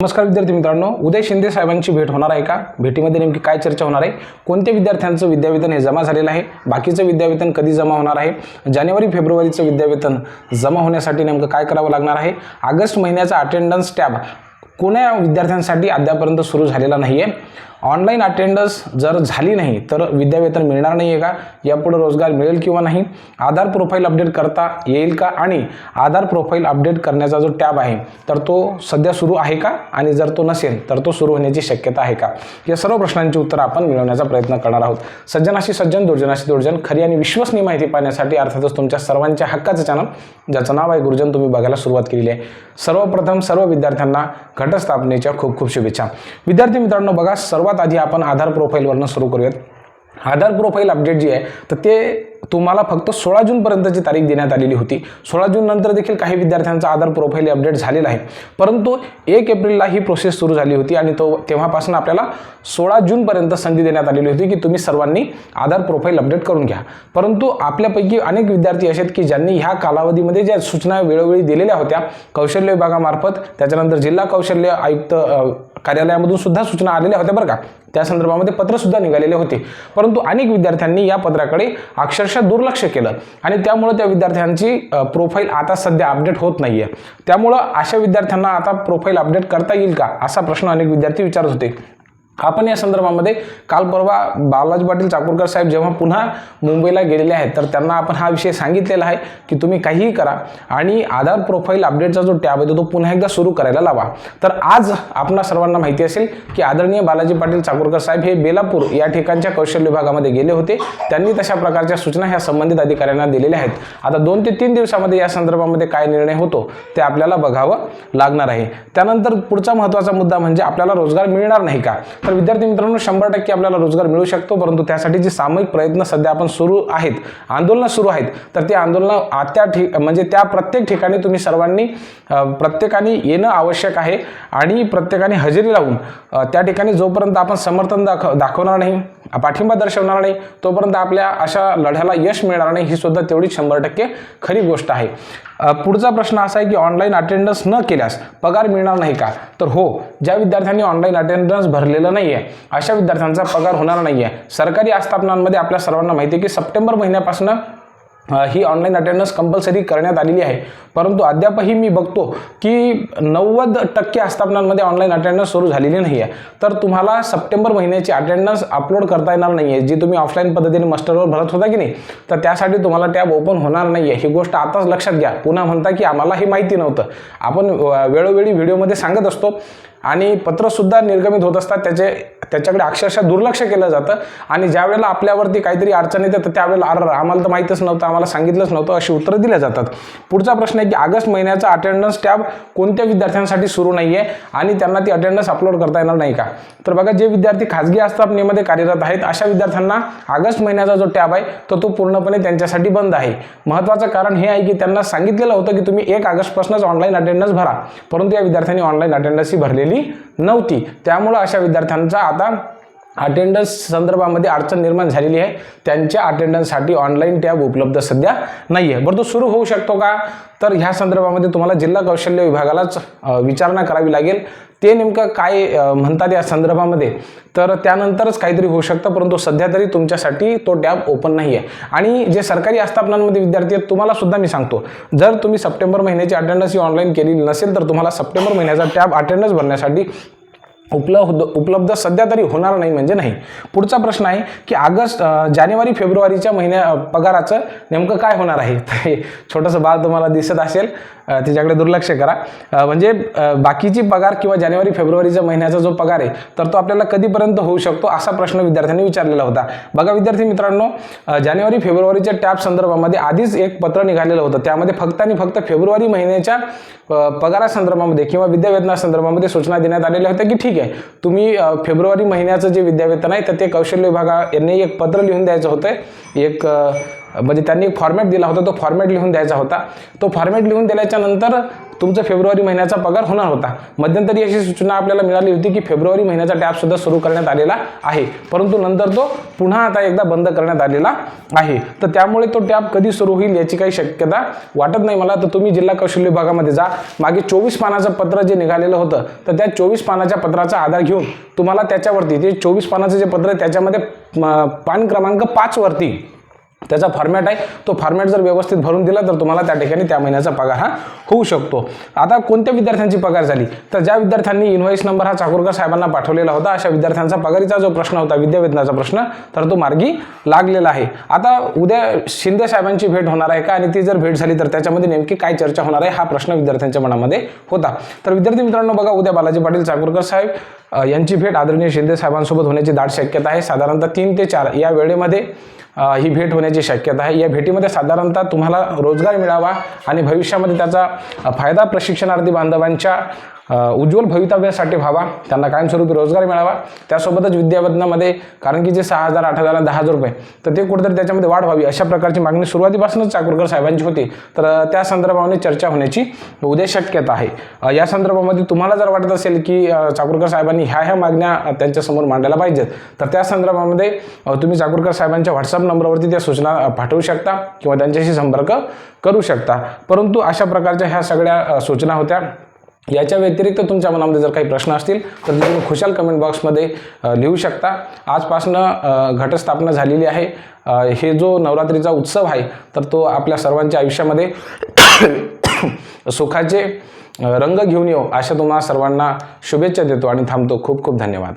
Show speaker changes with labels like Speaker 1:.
Speaker 1: नमस्कार विद्यार्थी मित्रांनो उदय शिंदे साहेबांची भेट होणार आहे का? भेटीमध्ये नेमकी काय चर्चा होणार आहे? कोणत्या विद्यार्थ्यांचं विद्यावेतन हे जमा झालेलं आहे? बाकीचं विद्यावेतन कधी जमा होणार आहे? जानेवारी फेब्रुवारीचं विद्यावेतन जमा होण्यासाठी नेमकं काय करावं लागणार आहे? ऑगस्ट महिन्याचा अटेंडन्स टॅब कोण्या विद्यार्थ्यांसाठी अद्यापर्यंत सुरू झालेला नाही आहे ऑनलाईन अटेंडन्स जर झाली नाही तर विद्यावेतन मिळणार नाही आहे का? यापुढे रोजगार मिळेल किंवा नाही? आधार प्रोफाईल अपडेट करता येईल का? आणि आधार प्रोफाईल अपडेट करण्याचा जो टॅब आहे तर तो सध्या सुरू आहे का? आणि जर तो नसेल तर तो सुरू होण्याची शक्यता आहे का? या सर्व प्रश्नांची उत्तरं आपण मिळवण्याचा प्रयत्न करणार आहोत. सज्जनाशी सज्जन दुर्जनाशी दुर्जन खरी आणि विश्वसनीय माहिती पाहण्यासाठी अर्थातच तुमच्या सर्वांच्या हक्काचं चॅनल ज्याचं नाव आहे गुरुजन तुम्ही बघायला सुरुवात केलेली आहे. सर्वप्रथम सर्व विद्यार्थ्यांना घटस्थापनेच्या खूप खूप शुभेच्छा. विद्यार्थी मित्रांनो बघा सर्व सर्वात आधी आपण आधार प्रोफाईलवरनं सुरू करूयात. आधार प्रोफाईल अपडेट जी आहे तर ते तुम्हाला फक्त सोळा जूनपर्यंतची तारीख देण्यात आलेली होती. सोळा जून नंतर देखील काही विद्यार्थ्यांचा आधार प्रोफाईल अपडेट झालेला आहे. परंतु एक एप्रिलला ही प्रोसेस सुरू झाली होती आणि तो तेव्हापासून आपल्याला सोळा जूनपर्यंत संधी देण्यात आलेली होती की तुम्ही सर्वांनी आधार प्रोफाईल अपडेट करून घ्या. परंतु आपल्यापैकी अनेक विद्यार्थी असे आहेत की ज्यांनी ह्या कालावधीमध्ये ज्या सूचना वेळोवेळी दिलेल्या होत्या कौशल्य विभागामार्फत त्याच्यानंतर जिल्हा कौशल्य आयुक्त कार्यालयामधून सुद्धा सूचना आलेल्या होत्या बरं का. त्या संदर्भामध्ये पत्रसुद्धा निघालेले होते. परंतु अनेक विद्यार्थ्यांनी या पत्राकडे अक्षर अक्षरशः दुर्लक्ष केलं. आणि त्यामुळे त्या विद्यार्थ्यांची प्रोफाईल आता सध्या अपडेट होत नाहीये. त्यामुळं अशा विद्यार्थ्यांना आता प्रोफाईल अपडेट करता येईल का? असा प्रश्न अनेक विद्यार्थी विचारत होते. आपण या संदर्भामध्ये काल परवा बालाजी पाटील चाकूरकर साहेब जेव्हा पुन्हा मुंबईला गेलेले आहेत तर त्यांना आपण हा विषय सांगितलेला आहे की तुम्ही काहीही करा आणि आधार प्रोफाईल अपडेटचा जो टॅब आहे तो पुन्हा एकदा सुरू करायला लावा. तर आज आपणा सर्वांना माहिती असेल की आदरणीय बालाजी पाटील चाकूरकर साहेब हे बेलापूर या ठिकाणच्या कौशल्य विभागामध्ये गेले होते. त्यांनी तशा प्रकारच्या सूचना ह्या संबंधित अधिकाऱ्यांना दिलेल्या आहेत. आता दोन ते तीन दिवसामध्ये या संदर्भामध्ये काय निर्णय होतो ते आपल्याला बघावं लागणार आहे. त्यानंतर पुढचा महत्त्वाचा मुद्दा म्हणजे आपल्याला रोजगार मिळणार नाही का? तर विद्यार्थी मित्रांनो शंभर टक्के आपल्याला रोजगार मिळू शकतो परंतु त्यासाठी जे सामूहिक प्रयत्न सध्या आपण सुरू आहेत आंदोलनं सुरू आहेत तर ते आंदोलनं आ- त्या ठिक म्हणजे त्या प्रत्येक ठिकाणी तुम्ही सर्वांनी प्रत्येकाने येणं आवश्यक आहे आणि प्रत्येकाने हजेरी लावून त्या ठिकाणी जोपर्यंत आपण समर्थन दाख दाखवणार नाही पाठिंबा दर्शवणार नाही तोपर्यंत आपल्या अशा लढ्याला यश मिळणार नाही ही सुद्धा तेवढी शंभर टक्के खरी गोष्ट आहे. पुढचा प्रश्न असा आहे की ऑनलाईन अटेंडन्स न केल्यास पगार मिळणार नाही का? तर हो ज्या विद्यार्थ्यांनी ऑनलाईन अटेंडन्स भरलेलं नाही आहे अशा विद्यार्थ्यांचा पगार होणार नाही आहे सरकारी आस्थापनांमध्ये आपल्या सर्वांना माहिती आहे की सप्टेंबर महिन्यापासून ही ऑनलाईन अटेंडन्स कंपल्सरी करण्यात आलेली आहे. परंतु अद्यापही मी बघतो की नव्वद टक्के आस्थापनांमध्ये ऑनलाईन अटेंडन्स सुरू झालेली नाही आहे तर तुम्हाला सप्टेंबर महिन्याची अटेंडन्स अपलोड करता येणार नाही आहे जी तुम्ही ऑफलाईन पद्धतीने मास्टरवर भरत होता की नाही तर त्यासाठी तुम्हाला टॅब ओपन होणार नाही आहे ही गोष्ट आताच लक्षात घ्या. पुन्हा म्हणता की आम्हाला हे माहिती नव्हतं. आपण वेळोवेळी व्हिडिओमध्ये सांगत असतो आणि पत्रसुद्धा निर्गमित होत असतात. त्याचे त्याच्याकडे अक्षरशः दुर्लक्ष केलं जातं. आणि ज्या वेळेला आपल्यावरती काहीतरी अडचण येते तर त्यावेळेला अर आम्हाला तर माहीतच नव्हतं आम्हाला सांगितलंच नव्हतं अशी उत्तरं दिल्या जातात. पुढचा प्रश्न आहे की ऑगस्ट महिन्याचा अटेंडन्स टॅब कोणत्या विद्यार्थ्यांसाठी सुरू नाही आहे आणि त्यांना ती अटेंडन्स अपलोड करता येणार नाही का? तर बघा जे विद्यार्थी खाजगी आस्थापनेमध्ये कार्यरत आहेत अशा विद्यार्थ्यांना ऑगस्ट महिन्याचा जो टॅब आहे तर तो पूर्णपणे त्यांच्यासाठी बंद आहे. महत्त्वाचं कारण हे आहे की त्यांना सांगितलेलं होतं की तुम्ही एक ऑगस्टपासूनच ऑनलाईन अटेंडन्स भरा. परंतु या विद्यार्थ्यांनी ऑनलाईन अटेंडन्स ही भरलेली नव्हती. त्यामुळं अशा विद्यार्थ्यांचा आता अटेंडन्स संदर्भामध्ये अडचण निर्माण झालेली आहे. त्यांच्या अटेंडन्ससाठी ऑनलाईन टॅब उपलब्ध सध्या नाही आहे बरं तो सुरू होऊ शकतो का? तर ह्या संदर्भामध्ये तुम्हाला जिल्हा कौशल्य विभागालाच विचारणा करावी लागेल. ते नेमकं काय म्हणतात या संदर्भामध्ये? तर त्यानंतरच काहीतरी होऊ शकतं परंतु सध्या तरी तुमच्यासाठी तो टॅब ओपन नाही आहे आणि जे सरकारी आस्थापनांमध्ये विद्यार्थी आहेत तुम्हाला सुद्धा मी सांगतो. जर तुम्ही सप्टेंबर महिन्याची अटेंडन्स ही ऑनलाईन केलेली नसेल तर तुम्हाला सप्टेंबर महिन्याचा टॅब अटेंडन्स भरण्यासाठी उपलब्ध उपलब्ध सध्या तरी होणार नाही म्हणजे नाही. पुढचा प्रश्न आहे की ऑगस्ट जानेवारी फेब्रुवारीच्या महिन्या पगाराचं नेमकं काय होणार आहे? तर हे छोटंसं बाळ तुम्हाला दिसत असेल तिच्याकडे त्याच्याकडे दुर्लक्ष करा. म्हणजे बाकीची पगार किंवा जानेवारी फेब्रुवारीच्या महिन्याचा जो पगार आहे तर तो आपल्याला कधीपर्यंत होऊ शकतो असा प्रश्न विद्यार्थ्यांनी विचारलेला होता. बघा विद्यार्थी मित्रांनो जानेवारी फेब्रुवारीच्या टॅप संदर्भामध्ये आधीच एक पत्र निघालेलं होतं. त्यामध्ये फक्त आणि फक्त फेब्रुवारी महिन्याच्या पगारासंदर्भामध्ये किंवा विद्यावेतना संदर्भामध्ये सूचना देण्यात आलेल्या होत्या की ठीक आहे तुम्ही फेब्रुवारी महिन्याचं जे विद्यावेतन आहे तर ते कौशल्य विभागा यांनी एक पत्र लिहून द्यायचं होतं. एक म्हणजे त्यांनी एक फॉर्मॅट दिला होता तो फॉर्मॅट लिहून द्यायचा होता. तो फॉर्मॅट लिहून दिल्याच्या नंतर तुमचा फेब्रुवारी महिन्याचा पगार होणार होता. मध्यंतरी अशी सूचना आपल्याला मिळाली होती की फेब्रुवारी महिन्याचा टॅपसुद्धा सुरू करण्यात आलेला आहे. परंतु नंतर तो पुन्हा आता एकदा बंद करण्यात आलेला आहे. तर त्यामुळे तो टॅब कधी सुरू होईल याची काही शक्यता वाटत नाही मला. तर तुम्ही जिल्हा कौशल्य विभागामध्ये जा. मागे चोवीस पानाचं पत्र जे निघालेलं होतं तर त्या चोवीस पानाच्या पत्राचा आधार घेऊन तुम्हाला त्याच्यावरती ते चोवीस पानाचं जे पत्र आहे त्याच्यामध्ये पान क्रमांक पाचवरती त्याचा फॉर्मॅट आहे. तो फॉर्मॅट जर व्यवस्थित भरून दिला तर तुम्हाला त्या ठिकाणी त्या महिन्याचा पगार हा होऊ शकतो. आता कोणत्या विद्यार्थ्यांची पगार झाली? तर ज्या विद्यार्थ्यांनी इन्व्हॉइस नंबर हा चाकूरकर साहेबांना पाठवलेला होता अशा विद्यार्थ्यांचा पगारीचा जो प्रश्न होता विद्यावेतनाचा प्रश्न तर तो मार्गी लागलेला आहे. आता उद्या शिंदे साहेबांची भेट होणार आहे का? आणि ती जर भेट झाली तर त्याच्यामध्ये नेमकी काय चर्चा होणार आहे हा प्रश्न विद्यार्थ्यांच्या मनामध्ये होता. तर विद्यार्थी मित्रांनो बघा उद्या बालाजी पाटील चाकूरकर साहेब यांची भेट आदरणीय शिंदे साहेबांसोबत होण्याची दाट शक्यता आहे. साधारणतः तीन ते चार या वेळेमध्ये ही भेट होण्याची शक्यता आहे. या भेटीमध्ये साधारणतः तुम्हाला रोजगार मिळावा आणि भविष्यामध्ये त्याचा फायदा प्रशिक्षणार्थी बांधवांच्या उज्ज्वल भवितव्यासाठी व्हावा त्यांना कायमस्वरूपी रोजगार मिळावा त्यासोबतच विद्यावदनामध्ये कारण की जे सहा हजार आठ हजार दहा हजार रुपये तर ते कुठेतरी त्याच्यामध्ये वाढ व्हावी अशा प्रकारची मागणी सुरुवातीपासूनच चाकूरकर साहेबांची होती. तर त्या संदर्भामध्ये चर्चा होण्याची उद्या शक्यता आहे. या संदर्भामध्ये तुम्हाला जर वाटत असेल की चाकूरकर साहेबांनी ह्या ह्या मागण्या त्यांच्यासमोर मांडायला पाहिजेत तर त्या संदर्भामध्ये तुम्ही चाकूरकर साहेबांच्या व्हॉट्सअप नंबरवरती त्या सूचना पाठवू शकता किंवा त्यांच्याशी संपर्क करू शकता. परंतु अशा प्रकारच्या ह्या सगळ्या सूचना होत्या. याच्या व्यतिरिक्त तुमच्या मनामध्ये जर काही प्रश्न असतील तर ते तुम्ही खुशाल कमेंट बॉक्समध्ये लिहू शकता. आजपासनं घटस्थापना झालेली आहे. हे जो नवरात्रीचा उत्सव आहे तर तो आपल्या सर्वांच्या आयुष्यामध्ये सुखाचे रंग घेऊन येऊ अशा तुम्हाला सर्वांना शुभेच्छा देतो आणि थांबतो. खूप खूप धन्यवाद.